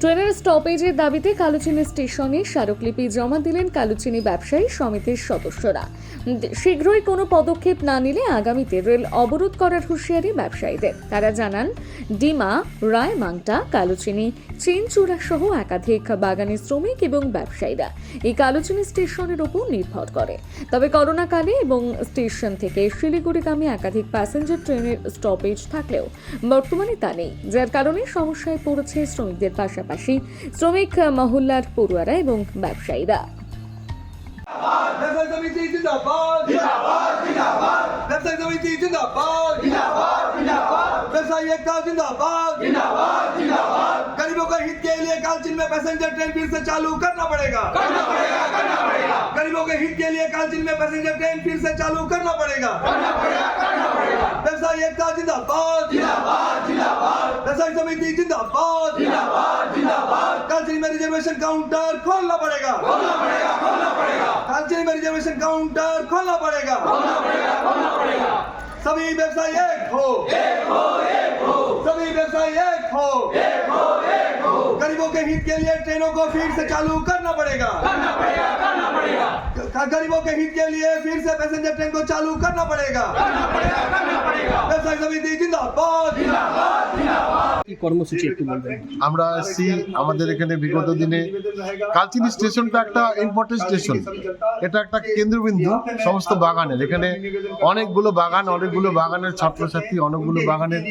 ট্রেনের স্টপেজের দাবিতে কালুচিনি স্টেশনে স্মারকলিপি জমা দিলেন কালুচিনি ব্যবসায়ী সমিতির সদস্যরা। শীঘ্রই কোনো পদক্ষেপ না নিলে আগামীতে রেল অবরোধ করার হুঁশিয়ারি ব্যবসায়ীদের। তারা জানান, ডিমা রায়মাংটা কালুচিনি চেনচূড়া সহ একাধিক বাগানের শ্রমিক এবং ব্যবসায়ীরা এই কালুচিনি স্টেশনের উপর নির্ভর করে। তবে করোনাকালে এবং স্টেশন থেকে শিলিগুড়িগামী একাধিক প্যাসেঞ্জার ট্রেনের স্টপেজ থাকলেও বর্তমানে তা নেই, যার কারণে সমস্যায় পড়েছে শ্রমিকদের পাশাপাশি। শ্রমিক মহল্লার পড়ুয়ারা এবং ব্যবসায়ীরা ব্যবসায়ী সমিতি জিন্দাবাদ জিন্দাবাদ জিন্দাবাদ ব্যবসায়ী সমিতি জিন্দাবাদ জিন্দাবাদ जिंदाबाद व्यवसायी एकता जिंदाबाद जिंदाबाद जिंदाबाद गरीबों के हित के लिए कालचिन में पैसेंजर ट्रेन फिर से चालू करना पड़ेगा करना पड़ेगा करना पड़ेगा गरीबों के हित के लिए कालचिन में पैसेंजर ट्रेन फिर से चालू करना पड़ेगा करना पड़ेगा करना पड़ेगा व्यवसायी एकता जिंदाबाद जिंदाबाद जिंदाबाद व्यवसायी समिति जिंदाबाद जिंदाबाद जिंदाबाद कालचिन में रिजर्वेशन काउंटर खोलना पड़ेगा। खोलना पड़ेगा खोलना पड़ेगा। कालचिन में रिजर्वेशन काउंटर खोलना पड़ेगा। खोलना पड़ेगा खोलना पड़ेगा। सभी व्यवसाय एक हो। एक हो एक हो। सभी व्यवसायी एक हो। एक हो एक हो। गरीबों के हित के लिए ट्रेनों को फिर से चालू करना पड़ेगा। गरीबों के हित के लिए फिर से पैसेंजर ट्रेन को चालू करना पड़ेगा। करना पड़ेगा करना पड़ेगा। व्यवसायी समिति जिंदाबाद। কর্মসূচি একটু বলবেন। আমরা আসছি আমাদের এখানে বিগত দিনে। কালচিনি স্টেশনটা একটা ইম্পর্টেন্ট স্টেশন এটা একটা কেন্দ্রবিন্দু সমস্ত বাগানের। এখানে অনেকগুলো বাগান, অনেকগুলো বাগানের ছাত্রছাত্রী, অনেকগুলো বাগানের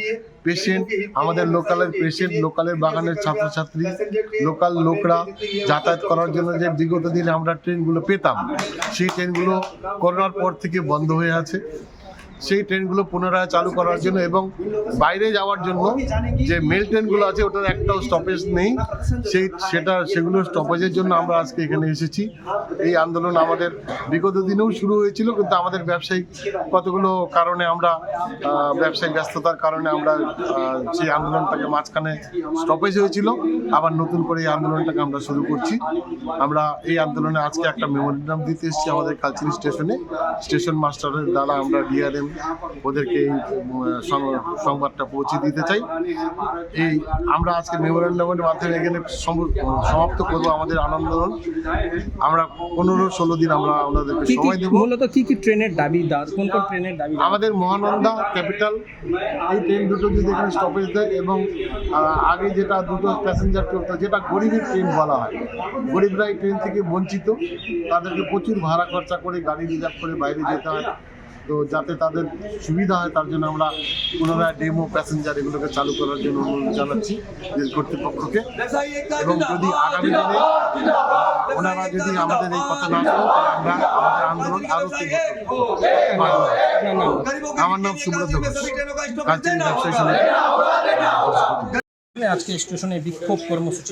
পেশেন্ট আমাদের লোকালের পেশেন্ট লোকালের বাগানের ছাত্রছাত্রী লোকাল লোকরা যাতায়াত করার জন্য যে বিগত দিনে আমরা ট্রেনগুলো পেতাম। সেই ট্রেনগুলো করোনার পর থেকে বন্ধ হয়ে আছে। সেই ট্রেনগুলো পুনরায় চালু করার জন্য এবং বাইরে যাওয়ার জন্য যে মেল ট্রেনগুলো আছে, ওটার একটাও স্টপেজ নেই। সেই সেটা, সেগুলো স্টপেজের জন্য আমরা আজকে এখানে এসেছি। এই আন্দোলন আমাদের বিগত দিনেও শুরু হয়েছিল, কিন্তু আমাদের ব্যবসায়িক কতগুলো কারণে আমরা ব্যবসায়িক ব্যস্ততার কারণে আমরা সেই আন্দোলনটাকে মাঝখানে স্টপেজ হয়েছিল। আবার নতুন করে এই আন্দোলনটাকে আমরা শুরু করছি। আমরা এই আন্দোলনে আজকে একটা মেমোরিয়াম দিতে এসেছি আমাদের কালচিনি স্টেশনে। স্টেশন মাস্টারের দ্বারা আমরা ডিআরএম ওদেরকে এই সংবাদটা পৌঁছে দিতে চাই। এই আমরা আজকে মেমোরেন্ডামের মাধ্যমে এখানে সমাপ্ত করব আমাদের আন্দোলন। আমরা পনেরো ষোলো দিন আমরা ওনাদেরকে সময় দেবো। মূলত কি কি ট্রেনের দাবি দা- কোন কোন ট্রেনের দাবি আমাদের মহানন্দা ক্যাপিটাল এই ট্রেন দুটো যদি এখানে স্টপেজ দেয় এবং আগে যেটা দুটো প্যাসেঞ্জার চলতো যেটা গরিবের ট্রেন বলা হয় গরিবরা এই ট্রেন থেকে বঞ্চিত তাদেরকে প্রচুর ভাড়া খরচা করে গাড়ি রিজার্ভ করে বাইরে যেতে হয়। তো যাতে তাদের সুবিধা হয় তার জন্য আমরা পুনরায় ডেমো প্যাসেঞ্জার এগুলোকে চালু করার জন্য অনুরোধ জানাচ্ছি রেল কর্তৃপক্ষকে। এবং যদি আগামী দিনে ওনারা যদি আমাদের এই কথা না শোনেন আমরা আমাদের আন্দোলন আরও আমার নাম সুব্রত ঘোষ ব্যবসায়ী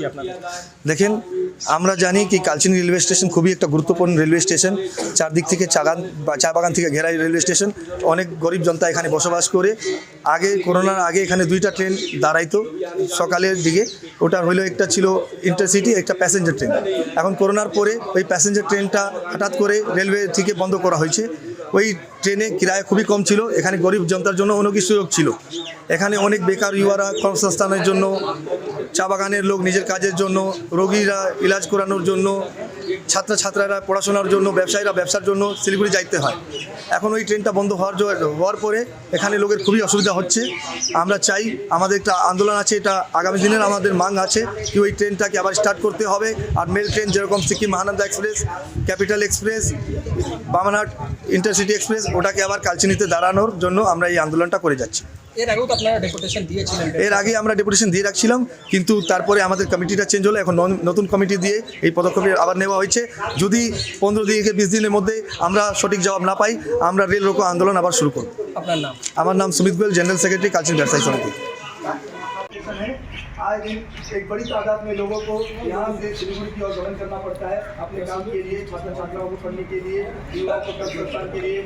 আপনাদের। দেখেন, আমরা জানি কি কালচিনি রেলওয়ে স্টেশন খুবই একটা গুরুত্বপূর্ণ রেলওয়ে স্টেশন। চারদিক থেকে চাগান বা চা বাগান থেকে ঘেরা এই রেলওয়ে স্টেশন। অনেক গরিব জনতা এখানে বসবাস করে। আগে, করোনার আগে এখানে দুইটা ট্রেন দাঁড়াইতো। সকালের দিকে ওটা হলো একটা ছিল ইন্টারসিটি, একটা প্যাসেঞ্জার ট্রেন। এখন করোনার পরে ওই প্যাসেঞ্জার ট্রেনটা হঠাৎ করে রেলওয়ে থেকে বন্ধ করা হয়েছে। ওই ট্রেনে কিরায় খুবই কম ছিল। এখানে গরিব জনতার জন্য অনেক সুযোগ ছিল। এখানে অনেক বেকার ইউয়ারা কর্মসংস্থানের জন্য চা বাগানের লোক নিজের কাজের জন্য, রোগীরা ইলাজ করানোর জন্য, ছাত্রছাত্রীরা পড়াশোনার জন্য, ব্যবসায়ীরা ব্যবসার জন্য শিলিগুড়ি যাইতে হয়। এখন ওই ট্রেনটা বন্ধ হওয়ার হওয়ার পরে এখানে লোকের খুবই অসুবিধা হচ্ছে। আমরা চাই আমাদের একটা আন্দোলন আছে, এটা আগামী দিনের আমাদের মাং আছে কি ওই ট্রেনটাকে আবার স্টার্ট করতে হবে। আর মেল ট্রেন যেরকম Sikkim Mahananda express, capital express, Bamanhat intercity express, ওটাকে আবার কালচিনিতে দাঁড়ানোর জন্য আমরা এই আন্দোলনটা করে যাচ্ছি। এর আগেও তো আপনারা ডেপুটেশন দিয়েছিলেন এর আগে আমরা ডেপুটেশন দিয়ে রাখছিলাম কিন্তু তারপরে আমাদের কমিটিটা চেঞ্জ হলো এখন নন- নতুন কমিটি দিয়ে এই পদক্ষেপ আবার নেওয়া হয়েছে যদি পনেরো থেকে বিশ দিনের মধ্যে আমরা সঠিক জবাব না পাই আমরা রেল রোকো আন্দোলন আবার শুরু করব আপনার নাম আমার নাম সুমিত গোয়েল জেনারেল সেক্রেটারি কালচিন ব্যবসায়ী সমিতি आज एक बड़ी तादाद में लोगों को यहाँ से सिलीगुड़ी की ओर गमन करना पड़ता है अपने काम के लिए छात्र छात्राओं को पढ़ने के लिए युवाओं को कल के लिए